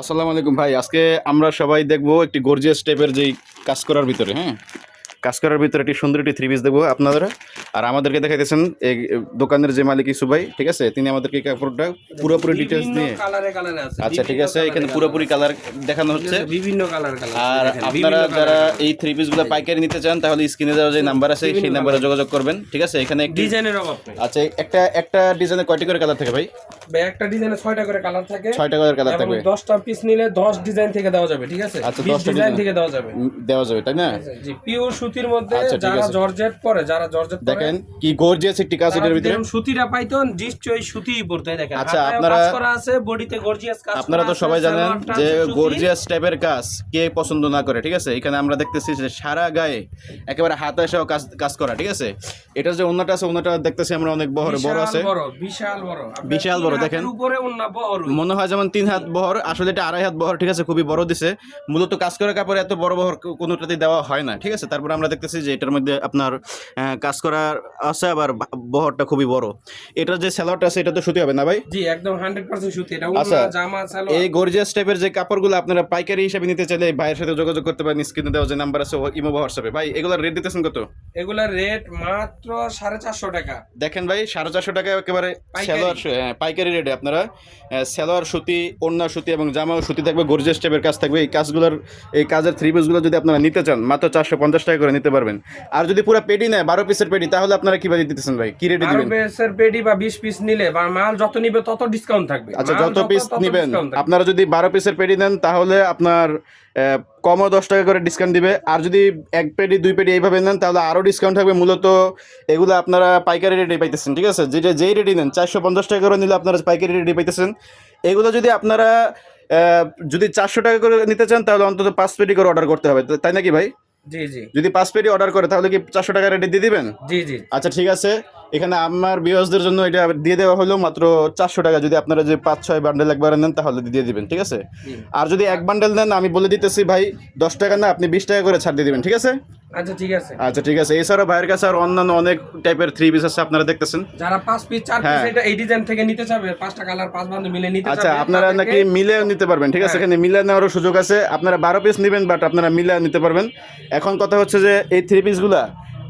আসসালামু আলাইকুম ভাই। আজকে আমরা সবাই দেখব একটি গর্জিয়াস টাইপের যেই কাজ করার ভিতরে হ্যাঁ? কাজ করার ভিতরে একটি সুন্দর একটি থ্রি পিস দেখব। আপনারা আর আমাদেরকে দেখাইতেছেন এই দোকানের যে মালিক ইসু ভাই ঠিক আছে? তিনি আমাদেরকে কাপড়টা পুরোপুরি ডিটেলস নিয়ে আচ্ছা ঠিক আছে এখানে পুরোপুরি কালার দেখানো হচ্ছে। বিভিন্ন কালার আর আপনারা যারা এই থ্রি পিসগুলো পাইকারি নিতে চান তাহলে স্ক্রিনে দেওয়া যে নাম্বার আছে সেই নাম্বারে যোগাযোগ করবেন ঠিক আছে? এখানে একটি ডিজাইনের অভাব আচ্ছা একটা একটা ডিজাইনে কয়টি করে কালার থাকে ভাই? একটা ডিজাইনে ছয়টা করে কালার থাকে। ছয়টা করে কালার থাকবে। দশটা পিস নিলে দশ ডিজাইন থেকে দেওয়া যাবে ঠিক আছে? আচ্ছা, 10টা ডিজাইন থেকে দেওয়া যাবে। দেওয়া যাবে তাই না? জি পিওর সুতির মধ্যে আচ্ছা, যারা। জর্জেট পরে যারা জর্জেট দেখেন কি গর্জিয়াস একটি কাজ এটার ভিতরে। যেরকম সুতিটা পাইতো নিশ্চয়ই সুতিই পড়তে দেখেন। আচ্ছা, আপনারা- কাজ করা আছে বডিতে গর্জিয়াস কাজ আপনারা তো সবাই জানেন যে গর্জিয়াস টাইপের কাজ কে পছন্দ না করে ঠিক আছে? এখানে আমরা দেখতেছি যে সারা গায়ে একেবারে হাতে এসেও কাজ কাজ করা ঠিক আছে? এটার যে অন্যটা আছে অন্যটা দেখতেছি আমরা অনেক বড় বড় আছে। বিশাল বড়। বিশাল বড়, দেখেন। উপরে অন্য বড় মনে হয় যেমন তিন হাত বহর আসলে এটা আড়াই হাত বহর ঠিক আছে? খুবই বড় দিছে। মূলত কাজ করা কাপড়ে এত বড় বহর কোনোটাতে দেওয়া হয় না ঠিক আছে? তারপর আমরা দেখতেছি যে এটার মধ্যে আপনার কাজ করার আছে আবার বহরটা খুবই বড়। এটার যে স্যালোয়ারটা আছে এটা তো সুতি হবে না ভাই? জি একদম 100% সুতি। এটা আচ্ছা। উন্না জামা সালোয়ার। এই গর্জিয়াস টাইপের যে কাপড়গুলো আপনারা পাইকারি হিসাবে নিতে চাইলে ভাইয়ের সাথে যোগাযোগ করতে পারেন স্ক্রিনে দেওয়া যে নাম্বার আছে ইমো হোয়াটসঅ্যাপে। ভাই এগুলোর রেট দিতেছেন কত? এগুলার রেট মাত্র সাড়ে চারশো টাকা। দেখেন ভাই সাড়ে চারশো টাকা একেবারে হ্যাঁ, পাইকারি রেটে আপনারা আহ, সালোয়ার সুতি ওড়না সুতি এবং জামাও সুতি থাকবে গর্জিয়াস টাইপের কাজ থাকবে। এই কাজগুলোর এই কাজের থ্রি পিসগুলো যদি আপনারা নিতে চান মাত্র চারশো পঞ্চাশ টাকা করে নিতে পারবেন। আর যদি পুরো পেডি নেয় বারো পিসের পেডি তাহলে আপনারা কীভাবে দিতেছেন ভাই? কি রেটে দিবেন? বেসের পেডি বা বিশ পিস নিলে বা মাল যত নিবে তত ডিসকাউন্ট থাকবে। আচ্ছা যত পিস নেবেন। আপনারা যদি বারো পিসের পেডি নেন তাহলে আপনার কমও দশ টাকা করে ডিসকাউন্ট দিবে। আর যদি এক পেডি দুই পেডি এইভাবে নেন তাহলে আরও ডিসকাউন্ট থাকবে। মূলত এগুলো আপনারা পাইকারি রেটে পাইতেছেন ঠিক আছে? যেটা যেই রেটে নেন চারশো পঞ্চাশ টাকা করে নিলে আপনারা পাইকারি রেটে পাইতেছেন। এগুলো যদি আপনারা যদি চারশো টাকা করে নিতে চান তাহলে অন্তত পাঁচ পেডি করে অর্ডার করতে হবে। তাই নাকি ভাই? জি জি। যদি পাঁচ পেটি অর্ডার করে তাহলে কি চারশো টাকা রেটে দিয়ে দিবেন? জি জি। আচ্ছা ঠিক আছে। এখানে আমার বিয়সদের জন্য এটা দিয়ে দেওয়া হলো মাত্র চারশো টাকা। যদি আপনারা যে পাঁচ ছয় বান্ডেল একবার নেন তাহলে দিয়ে দিবেন ঠিক আছে? আর যদি এক বান্ডেল নেন আমি বলে দিতেছি ভাই দশ টাকা না আপনি বিশ টাকা করে ছাড় দিয়ে দিবেন ঠিক আছে? আচ্ছা ঠিক আছে। আচ্ছা ঠিক আছে। এছাড়াও ভাইয়ের কাছে আর অন্যান্য অনেক টাইপের থ্রি পিস আছে আপনারা দেখতেছেন। যারা পাঁচ পিস চার পিস হ্যাঁ। এটা এই ডিজাইন থেকে নিতে চাবে পাঁচটা কালার পাঁচ বান্ধব মিলে নিতে আচ্ছা আপনারা নাকি মিলে নিতে পারবেন ঠিক আছে? হ্যাঁ। এখানে মিলে নেওয়ারও সুযোগ আছে। আপনারা বারো পিস নেবেন বাট আপনারা মিলে নিতে পারবেন। এখন কথা হচ্ছে যে এই থ্রি পিসগুলা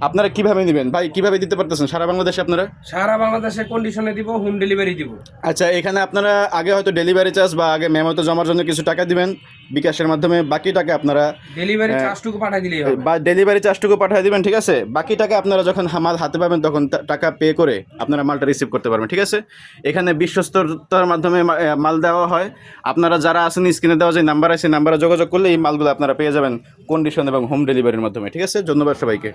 আপনারা কীভাবে নেবেন? ভাই কীভাবে দিতে পারতেছেন? সারা বাংলাদেশে আপনারা? সারা বাংলাদেশে কন্ডিশনে দিব হোম ডেলিভারি দিব। আচ্ছা এখানে আপনারা আগে হয়তো ডেলিভারি চার্জ বা আগে মেমোতে জমার জন্য কিছু টাকা দিবেন। বিকাশের মাধ্যমে বাকি টাকা আপনারা ডেলিভারি হ্যাঁ। চার্জটুকু পাঠিয়ে দিলেই হবে। বা ডেলিভারি চার্জটুকু পাঠিয়ে দিবেন ঠিক আছে? বাকি টাকা আপনারা যখন মাল হাতে পাবেন তখন টাকা পে করে আপনারা মালটা রিসিভ করতে পারবেন ঠিক আছে? এখানে বিশ্বস্ততার মাধ্যমে মাল দেওয়া হয়। আপনারা যারা আছেন স্ক্রিনে দেওয়া যে নাম্বার আছে নাম্বারে যোগাযোগ করলে এই মালগুলো আপনারা পেয়ে যাবেন কন্ডিশন এবং হোম ডেলিভারির মাধ্যমে ঠিক আছে? ধন্যবাদ সবাইকে।